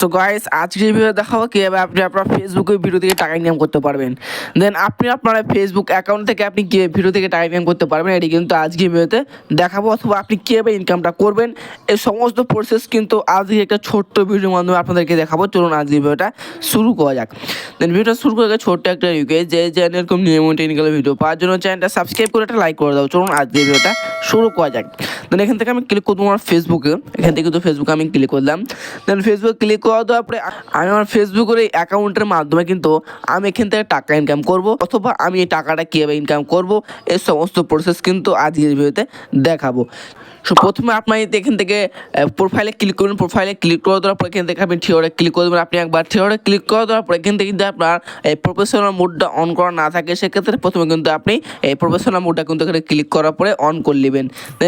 তো গাইস আজকে ভিডিও দেখাবো কীভাবে আপনি আপনার ফেসবুকে ভিডিও থেকে টাকা ইনকাম করতে পারবেন। দেন আপনি আপনার ফেসবুক অ্যাকাউন্ট থেকে আপনি কীভাবে ভিডিও থেকে টাকা ইনকাম করতে পারবেন। এটি কিন্তু আজকে ভিডিওতে দেখাবো, অথবা আপনি কীভাবে ইনকামটা করবেন। এই সমস্ত প্রসেস কিন্তু আজকে একটা ছোট্ট ভিডিওর মাধ্যমে আপনাদেরকে দেখাবো। চলুন আজকে ভিডিওটা শুরু করা যাক। দেন ভিডিওটা শুরু করে ছোট্ট একটা রিকোয়েস্ট যে চ্যানেল এরকম নিয়মিত টেকনিক্যাল ভিডিও পাওয়ার জন্য চ্যানেলটা সাবস্ক্রাইব করে একটা লাইক করে দাও। চলুন আজকে ভিডিওটা শুরু করা যাক। দেন এখান থেকে আমি ক্লিক করব আমার ফেসবুকে এখান থেকে কিন্তু ফেসবুকে আমি ক্লিক করলাম। দেন ফেসবুক ক্লিক করা দেওয়ার পরে আমি আমার ফেসবুকের এই অ্যাকাউন্টের মাধ্যমে কিন্তু আমি এখান থেকে টাকা ইনকাম করব অথবা আমি এই টাকাটা কীভাবে ইনকাম করব এই সমস্ত প্রসেস কিন্তু আজকের ভিডিওতে দেখাবো। সো প্রথমে আপনার এখান থেকে প্রোফাইলে ক্লিক করবেন প্রোফাইলে ক্লিক করে দেওয়ার পর এখান থেকে আপনি থিওরে ক্লিক করে দেবেন। আপনি একবার থিওরে ক্লিক করে দেওয়ার পর এখান থেকে কিন্তু আপনার, এই প্রফেশনাল মোডটা অন করা না থাকে, সেক্ষেত্রে প্রথমে কিন্তু আপনি, এই প্রফেশনাল মোডটা কিন্তু এখানে ক্লিক করার পরে অন করে নেবেন।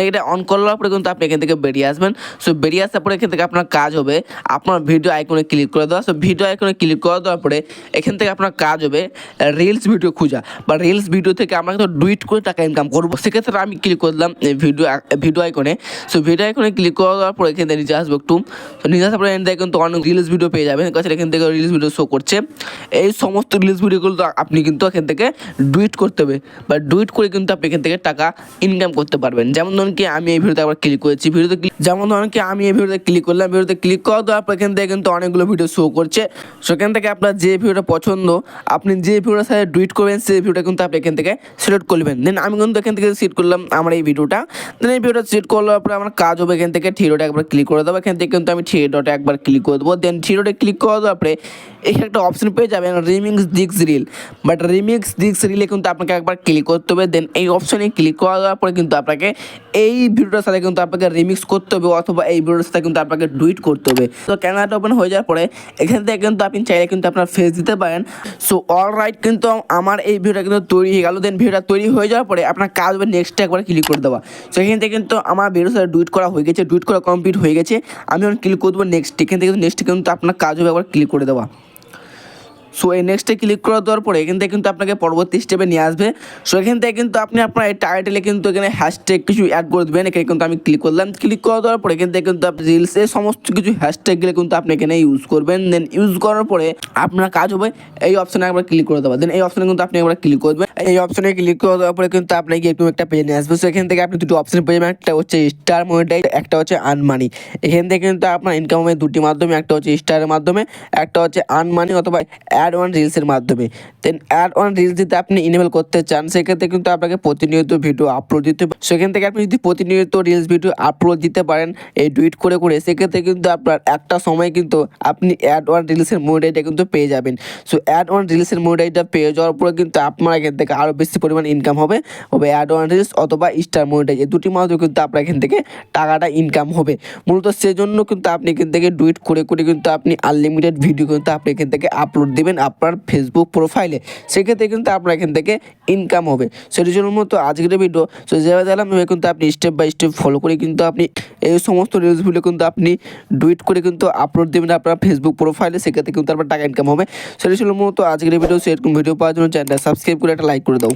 এটা অন করার পরে কিন্তু আপনি এখান থেকে বেরিয়ে আসবেন। সো বেরিয়ে আসার পরে এখান থেকে আপনার কাজ হবে। আপনার ভিডিও আইকনে ক্লিক করে দেওয়া সো ভিডিও আইকনে ক্লিক করে দেওয়ার পরে এখান থেকে আপনার কাজ হবে রিলস ভিডিও খোঁজা। বা রিলস ভিডিও থেকে আমরা কিন্তু ডুইট করে টাকা ইনকাম করব। সেক্ষেত্রে আমি ক্লিক করে করলাম ভিডিও ভিডিও আইকনে সো ভিডিও আইকনে ক্লিক করে দেওয়ার পরে এখান থেকে নিচে আসব একটু। তো নিচে আসার পরে এখান থেকে কিন্তু অনেক রিলস ভিডিও পেয়ে যাবেন। কাছে এখান থেকে রিলস ভিডিও শো করছে। এই সমস্ত রিলস ভিডিওগুলো তো আপনি কিন্তু এখান থেকে ডুইট করতে হবে। বা ডুইট করে কিন্তু আপনি এখান থেকে টাকা ইনকাম করতে পারবেন। যেমন ধরুন কি আমি এই ভিডিওতে আবার ক্লিক করেছি। ভিডিওতে যেমন ধরুন কি আমি এই ভিডিওতে ক্লিক করলাম। ভিডিওতে ক্লিক করা দেওয়ার পর এখান থেকে কিন্তু অনেকগুলো ভিডিও শো করছে। সেখান থেকে আপনার যে ভিডিওটা পছন্দ, আপনি যে ভিডিওটার সাথে টুইট করবেন, সেই ভিডিওটা কিন্তু আপনি এখান থেকে সিলেক্ট করবেন দেন আমি কিন্তু এখান থেকে সিলেক্ট করলাম আমার এই ভিডিওটা দেন এই ভিডিওটা সিলেক্ট করার পরে আমার কাজ হবে এখান থেকে থ্রিডোটা একবার ক্লিক করে দেবো। এখান থেকে কিন্তু আমি থ্রিডোটা একবার ক্লিক করে দেবো। দেন থ্রিডোটা ক্লিক করে দেওয়ার পরে এখানে একটা অপশন পেয়ে যাবেন রিমিক্স ডিক্স রিল বাট রিমিক্স ডিক্স রিলে কিন্তু আপনাকে একবার ক্লিক করতে হবে। দেন এই অপশনে ক্লিক করে দেওয়ার পরে কিন্তু আপনাকে এই ভিডিওটার সাথে কিন্তু আপনাকে রিমিক্স করতে হবে, অথবা এই ভিডিওটার সাথে কিন্তু আপনাকে ডুইট করতে হবে। তো ক্যামেরাটা ওপেন হয়ে যাওয়ার পরে এখান থেকে কিন্তু আপনি চাইলে কিন্তু আপনার ফেস দিতে পারেন। সো অল রাইট কিন্তু আমার এই ভিডিওটা কিন্তু তৈরি হয়ে গেল। দেন ভিডিওটা তৈরি হয়ে যাওয়ার পরে আপনার কাজ হবে নেক্সট একবার ক্লিক করে দেওয়া। সো এখান থেকে কিন্তু আমার ভিডিও সাথে ডুইট করা হয়ে গেছে। ডুইট করা কমপ্লিট হয়ে গেছে। আমি এখন ক্লিক করে দেবো নেক্সট এখান থেকে নেক্সট কিন্তু আপনার কাজ হবে একবার ক্লিক করে দেওয়া। সো এই নেক্সটে ক্লিক করে দেওয়ার পরে এখান থেকে কিন্তু আপনাকে পরবর্তী স্টেপে নিয়ে আসবে। সো এখান থেকে কিন্তু আপনি আপনার এই টাইটেলে কিন্তু এখানে হ্যাশট্যাগ কিছু অ্যাড করে দেবেন। এখানে কিন্তু আমি ক্লিক করলাম। ক্লিক করে দেওয়ার পরে এখান থেকে কিন্তু আপনি রিলসে সমস্ত কিছু হ্যাশট্যাগগুলো কিন্তু আপনি এখানে ইউজ করবেন। দেন ইউজ করার পরে আপনার কাজ হবে এই অপশনে একবার ক্লিক করে দেওয়া। দেন এই অপশনে কিন্তু আপনি একবার ক্লিক করবেন। এই অপশনে ক্লিক করে দেওয়ার পরে কিন্তু আপনাকে একটু একটা পেজে নিয়ে আসবে। সো এখান থেকে আপনি দুটো অপশন পেয়ে যাবেন। একটা হচ্ছে স্টার মনিটাইজ একটা হচ্ছে আনমানি এখান থেকে কিন্তু আপনার ইনকাম হবে দুটি মাধ্যমে, একটা হচ্ছে স্টারের মাধ্যমে, একটা হচ্ছে আনমানি অথবা অ্যাড ওয়ান রিলসের মাধ্যমে। দেন অ্যাড ওয়ান রিলস দিতে আপনি ইনেবল করতে চান, সেক্ষেত্রে কিন্তু আপনাকে প্রতিনিয়ত ভিডিও আপলোড দিতে। সেখান থেকে আপনি যদি প্রতিনিয়ত রিলস ভিডিও আপলোড দিতে পারেন, এই টুইট করে করে, সেক্ষেত্রে কিন্তু আপনার একটা সময় কিন্তু আপনি অ্যাড ওয়ান রিলসের মোডাইটা কিন্তু পেয়ে যাবেন। সো অ্যাড ওয়ান রিলসের মোডাইটা পেয়ে যাওয়ার পরে কিন্তু আপনার এখান থেকে আরও বেশি পরিমাণ ইনকাম হবে। হবে অ্যাড ওয়ান রিলস অথবা স্টার মোডাইজ এই দুটি মাধ্যমে কিন্তু আপনার এখান থেকে টাকাটা ইনকাম হবে। মূলত সেজন্য কিন্তু আপনি এখান থেকে ডুইট করে করে কিন্তু আপনি আনলিমিটেড ভিডিও কিন্তু আপনি এখান থেকে আপলোড দেবেন। আপনার ফেসবুক প্রোফাইলে সেক্ষেত্রে কিন্তু আপনার এখান থেকে ইনকাম হবে। সেটি জন্য মতো আজকের ভিডিও সো যেভাবে দিলাম এভাবে কিন্তু আপনি স্টেপ বাই স্টেপ ফলো করে কিন্তু আপনি এই সমস্ত রিলসগুলো কিন্তু আপনি ডুইট করে কিন্তু আপলোড দেবেন আপনার ফেসবুক প্রোফাইলে সেক্ষেত্রে কিন্তু আপনার টাকা ইনকাম হবে। সেটি ছিল মূলত আজকের ভিডিও সেরকম ভিডিও পাওয়ার জন্য চ্যানেলটা সাবস্ক্রাইব করে একটা লাইক করে দাও।